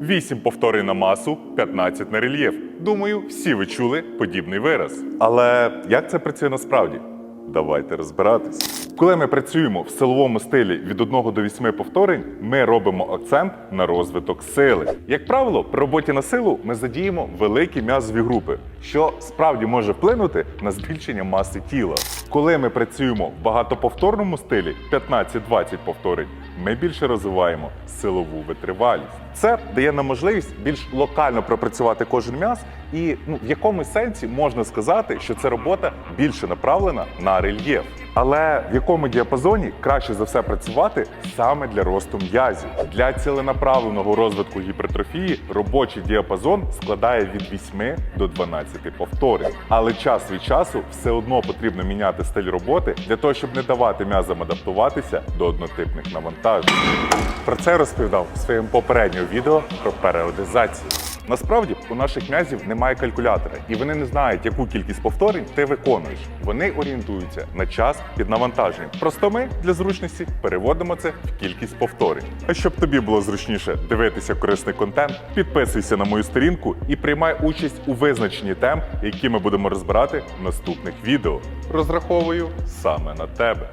8 повторень на масу, 15 на рельєф. Думаю, всі ви чули подібний вираз. Але як це працює насправді? Давайте розбиратись. Коли ми працюємо в силовому стилі від 1 до 8 повторень, ми робимо акцент на розвиток сили. Як правило, при роботі на силу ми задіємо великі м'язові групи, що справді може вплинути на збільшення маси тіла. Коли ми працюємо в багатоповторному стилі 15-20 повторень, ми більше розвиваємо силову витривалість. Це дає нам можливість більш локально пропрацювати кожен м'яз, і ну, в якому сенсі можна сказати, що це робота більше направлена на рельєф. Але в якому діапазоні краще за все працювати саме для росту м'язів? Для ціленаправленого розвитку гіпертрофії робочий діапазон складає від 8 до 12 повторень. Але час від часу все одно потрібно міняти стиль роботи для того, щоб не давати м'язам адаптуватися до однотипних навантажень. Про це розповідав в своєму попередньому відео про періодизацію. Насправді у наших м'язів немає калькулятора, і вони не знають, яку кількість повторень ти виконуєш. Вони орієнтуються на час під навантаженням. Просто ми для зручності переводимо це в кількість повторень. А щоб тобі було зручніше дивитися корисний контент, підписуйся на мою сторінку і приймай участь у визначенні тем, які ми будемо розбирати в наступних відео. Розраховую саме на тебе.